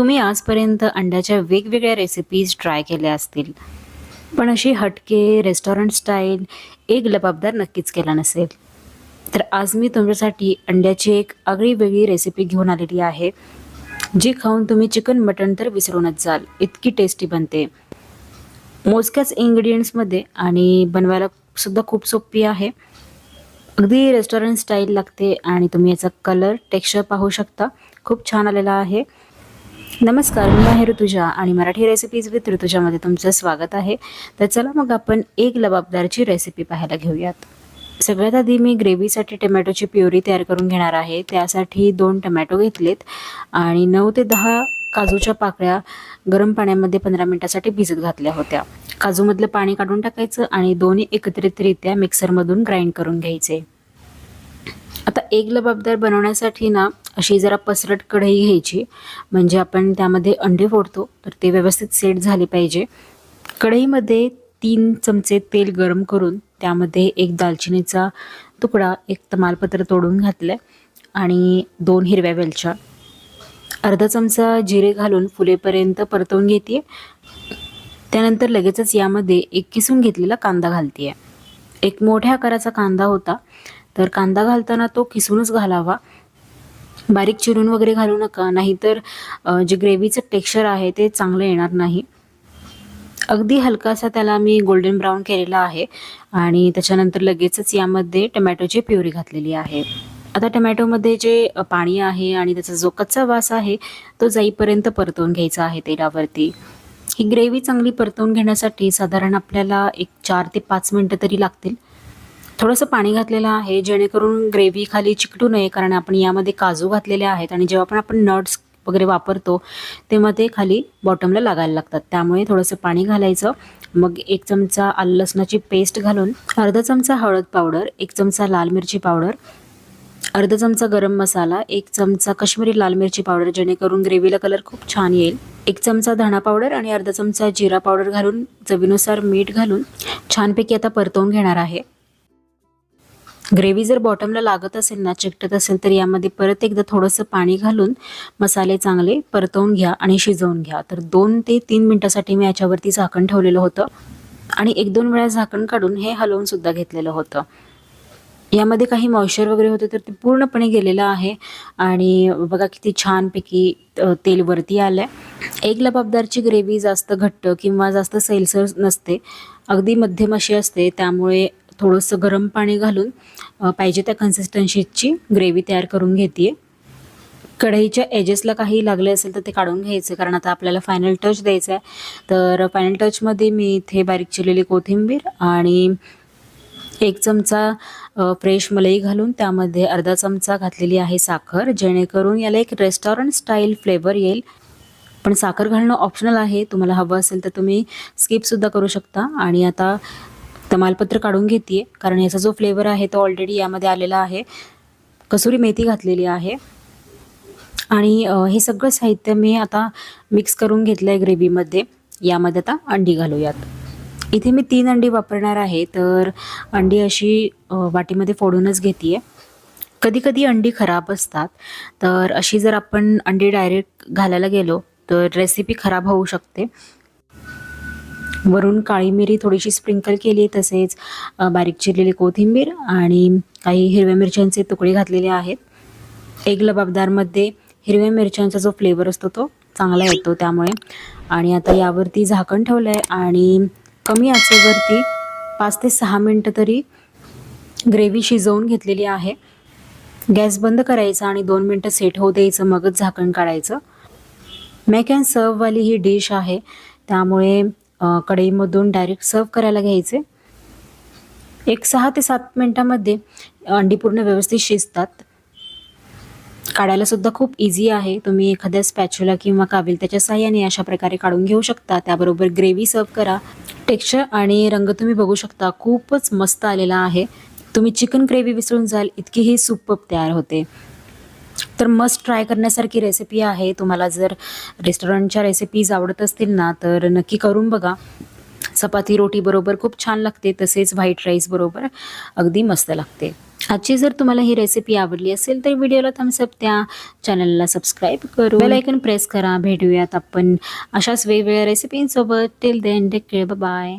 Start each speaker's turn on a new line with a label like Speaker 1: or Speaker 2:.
Speaker 1: तुम्ही आजपर्यंत अंड्याच्या वेगवेगळ्या रेसिपीज ट्राय केल्या असतील. पण अशी हटके रेस्टॉरंट स्टाईल एक लबाबदार नक्कीच केला नसेल. तर आज मी तुमच्यासाठी अंड्याची एक आगळी वेगळी रेसिपी घेऊन आलेली आहे जी खाऊन तुम्ही चिकन मटण तर विसरूनच जाल. इतकी टेस्टी बनते. मोजक्याच इन्ग्रेडियंट्समध्ये आणि बनवायला सुद्धा खूप सोपी आहे. अगदी रेस्टॉरंट स्टाईल लागते आणि तुम्ही याचा कलर टेक्स्चर पाहू शकता. खूप छान आलेला आहे. नमस्कार मी आहे ऋतुजा आणि मराठी रेसिपीज विथ ऋतुजामध्ये तुमचं स्वागत आहे. तर चला मग आपण एक लबाबदारची रेसिपी पाहायला घेऊयात. सगळ्यात आधी मी ग्रेव्हीसाठी टमॅटोची प्युरी तयार करून घेणार आहे. त्यासाठी दोन टमॅटो घेतलेत आणि नऊ ते दहा काजूच्या पाकळ्या गरम पाण्यामध्ये पंधरा मिनटासाठी भिजत घातल्या होत्या. काजूमधलं पाणी काढून टाकायचं आणि दोन्ही एकत्रितरित्या मिक्सरमधून ग्राइंड करून घ्यायचे. आता एक लबाबदार बनवण्यासाठी ना अशी जरा पसरट कढई घ्यायची. म्हणजे आपण त्यामध्ये अंडे फोडतो तर ते व्यवस्थित सेट झाले पाहिजे. कढईमध्ये तीन चमचे तेल गरम करून त्यामध्ये एक दालचिनीचा तुकडा एक तमालपत्र तोडून घातलं आणि दोन हिरव्या वेलच्या. अर्धा चमचा जिरे घालून फुलेपर्यंत परतवून घेते त्यानंतर लगेचच यामध्ये एक किसून घेतलेला कांदा घालते एक मोठ्या आकाराचा कांदा होता. तर कांदा घालताना तो किसूनच घालावा. बारीक चिरून वगैरे घालू नका. नाहीतर जे ग्रेव्हीचं टेक्स्चर आहे ते चांगलं येणार नाही. अगदी हलकासा त्याला मी गोल्डन ब्राऊन केलेला आहे आणि त्याच्यानंतर लगेचच यामध्ये टमॅटोची प्युरी घातलेली आहे. आता टमॅटोमध्ये जे पाणी आहे आणि त्याचा जो कच्चा वास आहे तो जाईपर्यंत परतवून घ्यायचा आहे तेलावरती. ही ग्रेव्ही चांगली परतवून घेण्यासाठी साधारण आपल्याला एक चार ते पाच मिनटं तरी लागतील. थोडंसं पाणी घातलेलं आहे जेणेकरून ग्रेव्ही खाली चिकटू नये कारण आपण यामध्ये काजू घातलेले आहेत आणि जेव्हा पण आपण नट्स वगैरे वापरतो तेव्हा ते खाली बॉटमला लागायला लागतात. त्यामुळे थोडंसं पाणी घालायचं. मग एक चमचा आलं लसणाची पेस्ट घालून अर्धा चमचा हळद पावडर एक चमचा लाल मिरची पावडर अर्धा चमचा गरम मसाला एक चमचा कश्मीरी लाल मिरची पावडर जेणेकरून ग्रेव्हीला कलर खूप छान येईल. एक चमचा धणा पावडर आणि अर्धा चमचा जिरा पावडर घालून चवीनुसार मीठ घालून छानपैकी आता परतवून घेणार आहे. ग्रेव्ही जर बॉटमला लागत असेल ना चिकटत असेल तर यामध्ये परत एकदा थोडंसं पाणी घालून मसाले चांगले परतवून घ्या आणि शिजवून घ्या. तर दोन ते तीन मिनटासाठी मी याच्यावरती झाकण ठेवलेलं होतं आणि एक दोन वेळा झाकण काढून हे हलवून सुद्धा घेतलेलं होतं. यामध्ये काही मॉइश्चर वगैरे होते तर ते पूर्णपणे गेलेलं आहे आणि बघा किती छानपैकी तेलवरती तेल वरती आलं आहे एक लबाबदारची ग्रेव्ही जास्त घट्ट किंवा जास्त सैलसर नसते. अगदी मध्यम अशी असते त्यामुळे थोडंसं गरम पाणी घालून पाहिजे त्या कन्सिस्टन्सीची ग्रेव्ही तयार करून घेते कढईच्या एजेसला काही लागले असेल तर ते काढून घ्यायचे कारण आता आपल्याला फायनल टच द्यायचा आहे तर फायनल टचमध्ये मी इथे बारीक चिरलेली कोथिंबीर आणि एक चमचा फ्रेश मलई घालून त्यामध्ये अर्धा चमचा घातलेली आहे साखर जेणेकरून याला एक रेस्टॉरंट स्टाईल फ्लेवर येईल. पण साखर घालणं ऑप्शनल आहे तुम्हाला हवं असेल तर तुम्ही स्किपसुद्धा करू शकता. आणि आता तमालपत्र काढून घेते कारण याचा जो फ्लेवर आहे तो ऑलरेडी यामध्ये आलेला आहे. कसुरी मेथी घातलेली आहे. आणि हे सगळं साहित्य मी आता मिक्स करून घेतलं आहे ग्रेव्हीमध्ये यामध्ये आता अंडी घालूयात. इथे मी तीन अंडी वापरणार आहे तर अंडी अशी वाटीमध्ये फोडूनच घेते आहे कधी कधी अंडी खराब असतात तर अशी जर आपण अंडी डायरेक्ट घालायला गेलो तर रेसिपी खराब होऊ शकते. वरून काळी मिरी थोडीशी स्प्रिंकल केली तसेच बारीक चिरलेली कोथिंबीर आणि काही हिरव्या मिरच्यांचे तुकडे घातलेले आहेत. एक लबाबदारमध्ये हिरव्या मिरच्यांचा जो फ्लेवर असतो तो चांगला येतो त्यामुळे. आणि आता यावरती झाकण ठेवलं आहे आणि कमी आचेवरती पाच ते सहा मिनटं तरी ग्रेव्ही शिजवून घेतलेली आहे. गॅस बंद करायचा आणि दोन मिनटं सेट होऊ द्यायचं मगच झाकण काढायचं. मेक अँड सर्ववाली ही डिश आहे. त्यामुळे कढईमधून डायरेक्ट सर्व करायला घ्यायचे. एक सहा ते सात मिनटामध्ये अंडी पूर्ण व्यवस्थित शिजतात. काढायला सुद्धा खूप इझी आहे. तुम्ही एखाद्या स्पॅच्युला किंवा काबिल त्याच्या साह्याने अशा प्रकारे काढून घेऊ शकता. त्याबरोबर ग्रेव्ही सर्व करा. टेक्स्चर आणि रंग तुम्ही बघू शकता. खूपच मस्त आलेला आहे. तुम्ही चिकन ग्रेव्ही विसरून जाल. इतकी ही सुपअप तयार होते. तर मस्ट ट्राय करण्यासारखी रेसिपी आहे. तुम्हाला जर रेस्टॉरंटच्या रेसिपीज आवडत असतील ना तर नक्की करून बघा. चपाती रोटी बरोबर खूप छान लागते तसेच व्हाईट राईस बरोबर अगदी मस्त लागते. आजची जर तुम्हाला ही रेसिपी आवडली असेल तर व्हिडिओला थम्सअप द्या. चॅनलला सबस्क्राईब करू बेल आयकन प्रेस करा. भेटूयात आपण अशाच वेगवेगळ्या रेसिपींसोबत till then take care bye